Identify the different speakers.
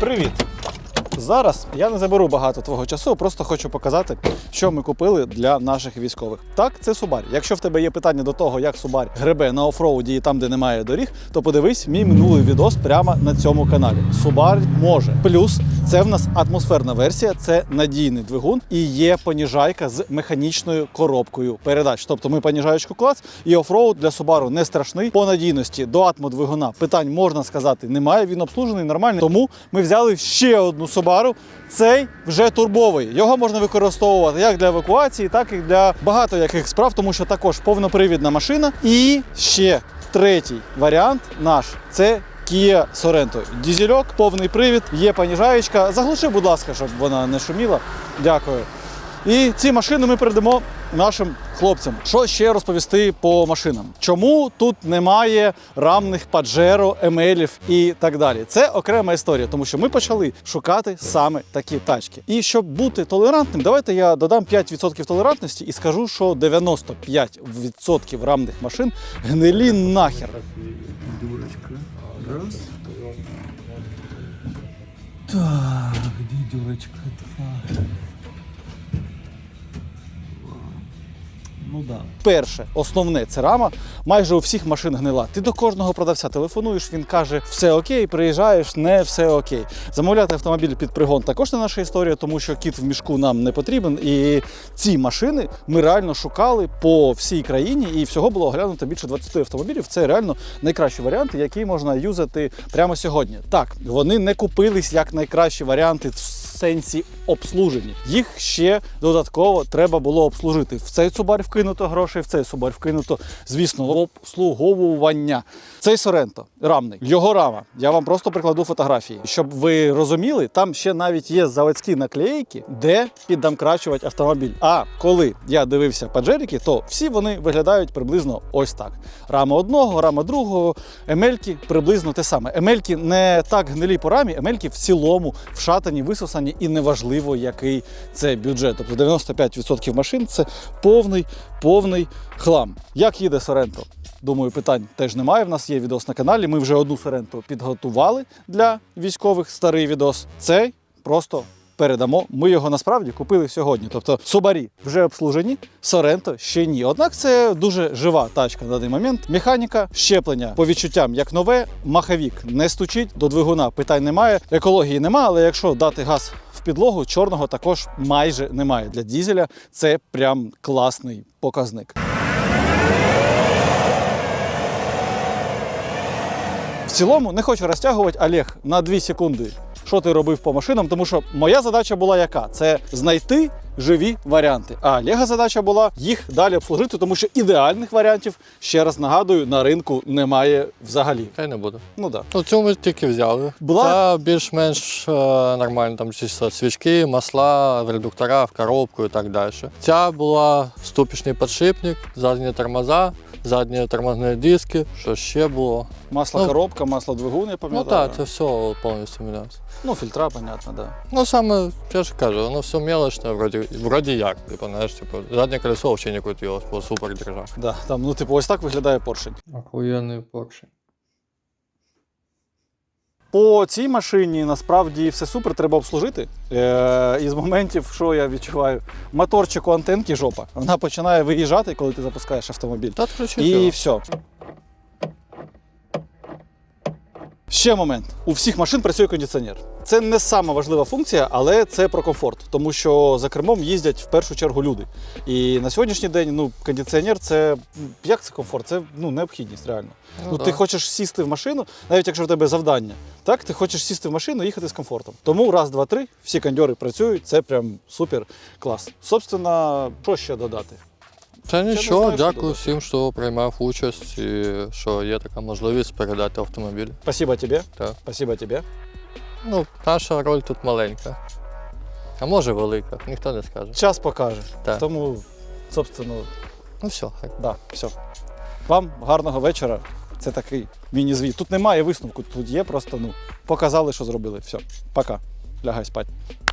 Speaker 1: Привіт! Зараз я не заберу багато твого часу, просто хочу показати, що ми купили для наших військових. Так, це Субарі. Якщо в тебе є питання до того, як Субарі гребе на офроуді і там, де немає доріг, то подивись мій минулий відос прямо на цьому каналі. Субарі може. Плюс це в нас атмосферна версія, це надійний двигун і є поніжайка з механічною коробкою передач. Тобто ми поніжаєчку клас і офроуд для Subaru не страшний. По надійності до атмодвигуна питань можна сказати немає. Він обслужений нормально. Тому ми взяли ще одну Subaru. Цей вже турбовий. Його можна використовувати як для евакуації, так і для багато яких справ, тому що також повнопривідна машина. І ще третій варіант наш це Kia Sorento. Дізельок, повний привід, є поніжаєчка. Заглуши, будь ласка, щоб вона не шуміла. Дякую. І ці машини ми передамо нашим хлопцям. Що ще розповісти по машинам? Чому тут немає рамних паджеро, емелів і так далі? Це окрема історія, тому що ми почали шукати саме такі тачки. І щоб бути толерантним, давайте я додам 5% толерантності і скажу, що 95% рамних машин гнилі нахер.
Speaker 2: Дюрочка. Раз. Так, где дюрочка? Два. Ну да.
Speaker 1: Перше, основне це рама. Майже у всіх машин гнила. Ти до кожного продавця телефонуєш, він каже, все окей, приїжджаєш, не все окей. Замовляти автомобіль під пригон також не наша історія, тому що кіт в мішку нам не потрібен. І ці машини ми реально шукали по всій країні, і всього було оглянуто більше 20 автомобілів. Це реально найкращі варіанти, які можна юзати прямо сьогодні. Так, вони не купились як найкращі варіанти. Сенсі обслужені. Їх ще додатково треба було обслужити. В цей субар вкинуто грошей, в цей субар вкинуто, звісно, обслуговування. Цей Соренто рамний, його рама. Я вам просто прикладу фотографії. Щоб ви розуміли, там ще навіть є заводські наклейки, де піддамкрачувати автомобіль. А коли я дивився паджерики, то всі вони виглядають приблизно ось так: рама одного, рама другого, емельки приблизно те саме. Емельки не так гнилі по рамі, емельки в цілому вшатані, висосані, і неважливо, який це бюджет. Тобто 95% машин це повний, повний хлам. Як їде Соренто? Думаю, питань теж немає. В нас є відос на каналі. Ми вже одну Соренто підготували для військових старий відос. Цей просто передамо. Ми його насправді купили сьогодні. Тобто Субарі вже обслужені, Соренто ще ні. Однак це дуже жива тачка на даний момент. Механіка, щеплення по відчуттям як нове, маховік не стучить, до двигуна питань немає. Екології немає, але якщо дати газ в підлогу, чорного також майже немає. Для дізеля це прям класний показник. В цілому не хочу розтягувати Олег на 2 секунди. Що ти робив по машинам? Тому що моя задача була яка? Це знайти живі варіанти. А Олега задача була їх далі обслужити, тому що ідеальних варіантів, ще раз нагадую, на ринку немає взагалі.
Speaker 3: Та й не буду.
Speaker 1: Ну так.
Speaker 3: Ну, цю ми тільки взяли.
Speaker 1: Була-
Speaker 3: Це більш-менш е, нормально, там чисто свічки, масла, в редуктора в коробку і так далі. Ця була ступічний підшипник, задні тормоза, задні тормозні диски, що ще було.
Speaker 1: Масло
Speaker 3: Ну,
Speaker 1: коробка, масло двигун, я
Speaker 3: Ну так, це все повністю мінялося.
Speaker 1: Ну, фільтра, понятно, да.
Speaker 3: Ну саме, я ж кажу, воно все мелочне, вроді, вроді як. Типу, знаєш, типу, заднє колесо взагалі не крутилось, по супер держак.
Speaker 1: Да, там, ну, типу, ось так виглядає поршень.
Speaker 3: Охуєнний поршень.
Speaker 1: По цій машині насправді все супер, треба обслужити. Е, із моментів, що я відчуваю, моторчику антенки жопа. Вона починає виїжджати, коли ти запускаєш автомобіль.
Speaker 3: Та
Speaker 1: І
Speaker 3: його.
Speaker 1: все. Ще момент. У всіх машин працює кондиціонер. Це не сама важлива функція, але це про комфорт, тому що за кермом їздять в першу чергу люди. І на сьогоднішній день ну, кондиціонер це як це комфорт? Це ну, необхідність реально. Ну,
Speaker 3: Ну,
Speaker 1: ти
Speaker 3: да.
Speaker 1: хочеш сісти в машину, навіть якщо в тебе завдання, так ти хочеш сісти в машину і їхати з комфортом. Тому раз, два, три, всі кондьори працюють, це прям супер клас. Собственно, що ще додати?
Speaker 3: Та нічого,
Speaker 1: знаю,
Speaker 3: дякую
Speaker 1: додати.
Speaker 3: всім, хто приймав участь і що є така можливість передати автомобіль.
Speaker 1: Спасибо тебе.
Speaker 3: Так.
Speaker 1: Спасибо тебе.
Speaker 3: Ну, наша роль тут маленька. А може велика, ніхто не скаже.
Speaker 1: Час покаже.
Speaker 3: Так.
Speaker 1: Тому, собственно,
Speaker 3: Ну все, хай.
Speaker 1: да, все. Вам гарного вечора. Це такий міні-звіт. Тут немає висновку, тут є просто ну, показали, що зробили. Все, пока. Лягай спать.